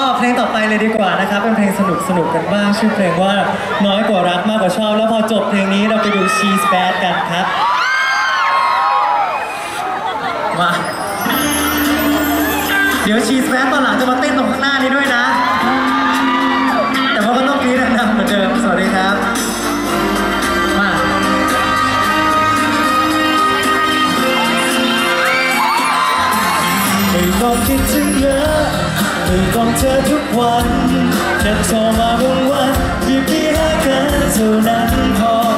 ก็เพลงต่อไปเลยดีกว่านะครับ เป็นเพลงสนุกสนุกกันบ้างชื่อเพลงว่าน้อยกว่ารักมากกว่าชอบ แล้วพอจบเพลงนี้เราไปดู She's Bad กันครับ มา เดี๋ยว She's Bad ตอนหลังจะมาเต้นตรงข้างหน้านี้ด้วยนะ ม่ต้องเธอทุกวันแค่โทรมาบางวันพี่พี่หากันเท่านั้นพอ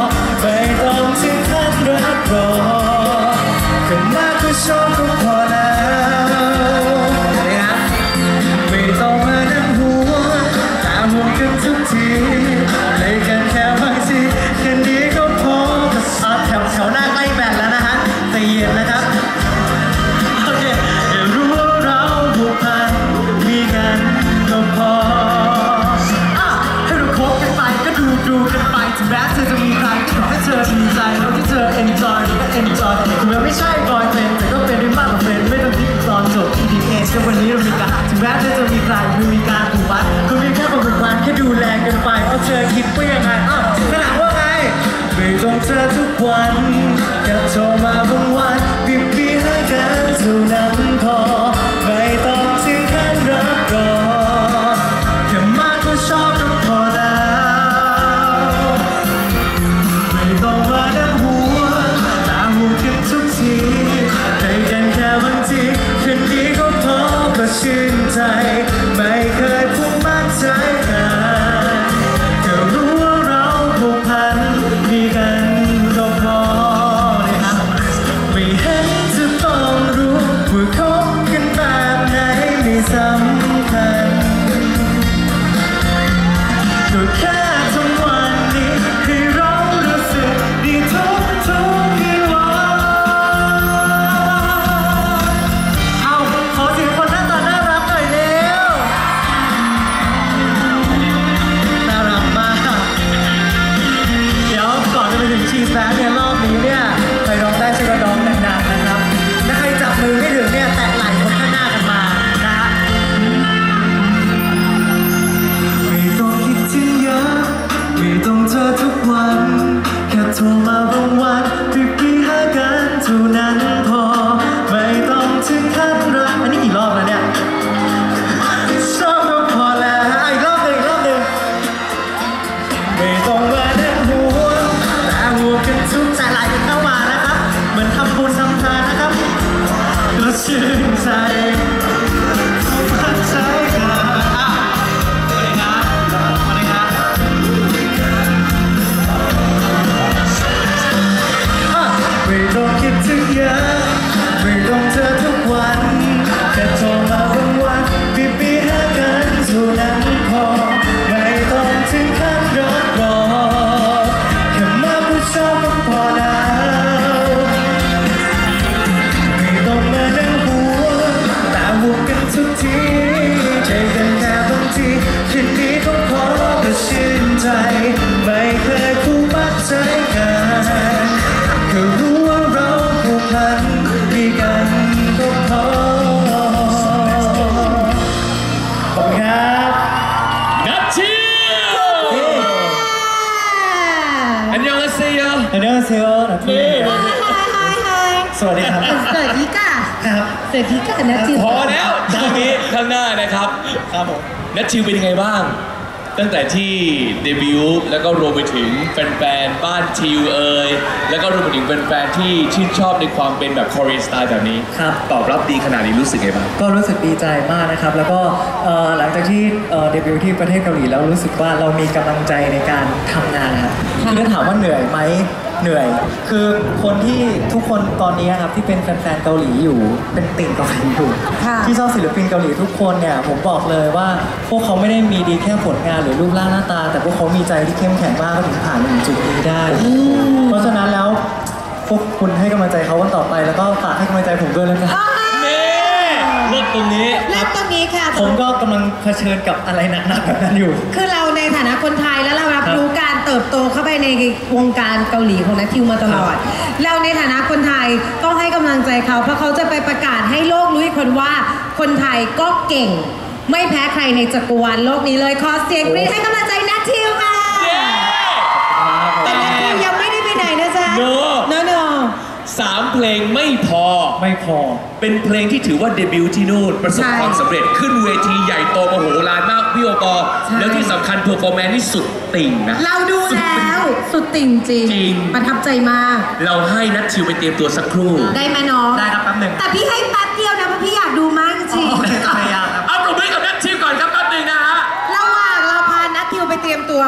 แม้เธอจะมีใครขอให้เธอมีใจแล้วที่เธอ enjoy ก็ enjoy ถึงแม้ไม่ใช่ boyfriend แต่ก็เป็นได้มากกว่า friend ไม่ต้องคิดตอนจบ EDH ก็วันนี้เรามีกันถึงแม้เธอจะมีใครไม่มีการผูกพันก็มีแค่ความผูกพันแค่ดูแลกันไปเอาเธอคิดว่ายังไงอ้าวข้างหลังว่าไงไม่ต้องเจอทุกวันแค่โทรมาบางวันพี่พี่ให้กันเท่านั้น ค่ารมาบางวันที่พี่หากันเท่านั้นพอ อันยองอาเซียอันนี้เซลล์นะพี่ สวัสดีครับ สวัสดีค่ะครับ สวัสดีค่ะนะจิวพอแล้วตอนนี้ข้างหน้านะครับ ครับผมนัทชิวเป็นยังไงบ้าง ตั้งแต่ที่เดบิวต์แล้วก็รวมไปถึงแฟนๆ บ้านชิวเอ่ยแล้วก็รวมไปถึงแฟนๆ ที่ชื่นชอบในความเป็นแบบคอเรียสไตล์แบบนี้ ครับ ตอบรับดีขนาดนี้รู้สึกไงบ้าง ก็รู้สึกดีใจมากนะครับ แล้วก็เอ่อหลังจากที่เอ่อเดบิวต์ที่ประเทศเกาหลีแล้วรู้สึกว่าเรามีกำลังใจในการทำงานครับคือถ้าถามว่าเหนื่อยไหม เหนื่อย คือคนที่ทุกคนตอนนี้ครับที่เป็นแฟนๆเกาหลีอยู่ เป็นติ่งเกาหลีอยู่ค่ะที่ชอบศิลปินเกาหลีทุกคนเนี่ยผมบอกเลยว่าพวกเขาไม่ได้มีดีแค่ผลงานหรือรูปร่างหน้าตา แต่พวกเขามีใจที่เข้มแข็งมากก็ถึงผ่านมาถึงจุดนี้ได้ เพราะฉะนั้นแล้วพวกคุณให้กำลังใจเขากันต่อไปแล้วก็ฝากให้กำลังใจผมด้วยแล้วกัน ผมก็กำลังเผชิญกับอะไรหนักๆแบบนั้นอยู่ คือเราในฐานะคนไทยแล้วเรารับครับรู้การเติบโตเข้าไปในวงการเกาหลีของนัททิวมาตลอด เราในฐานะคนไทยต้องให้กำลังใจเขา เพราะเขาจะไปประกาศให้โลกรู้อีกคนว่าคนไทยก็เก่ง ไม่แพ้ใครในจักรวาลโลกนี้เลยขอเสียงกรี๊ดให้กำลัง พอ เป็นเพลงที่ถือว่าเดบิวต์ที่นู่นประสบใช่ความสำเร็จขึ้นเวทีใหญ่โตมโหฬารมากพี่โอปอใช่ แล้วที่สำคัญเพอร์ฟอร์แมนซ์นี่สุดติ่งนะ เราดูแล้วสุดติ่งจริงจริง ประทับใจมาก เราให้นัทชิวไปเตรียมตัวสักครู่ ได้ไหมน้องได้ครับแป๊บหนึ่งแต่พี่ให้แป๊บเดียวนะเพราะพี่อยากดูมากจริงพยายามครับ เอาปรบมือให้กับนัทชิวก่อนครับแป๊บหนึงนะฮะ ระหว่างเราพานัททิวไปเตรียมตัว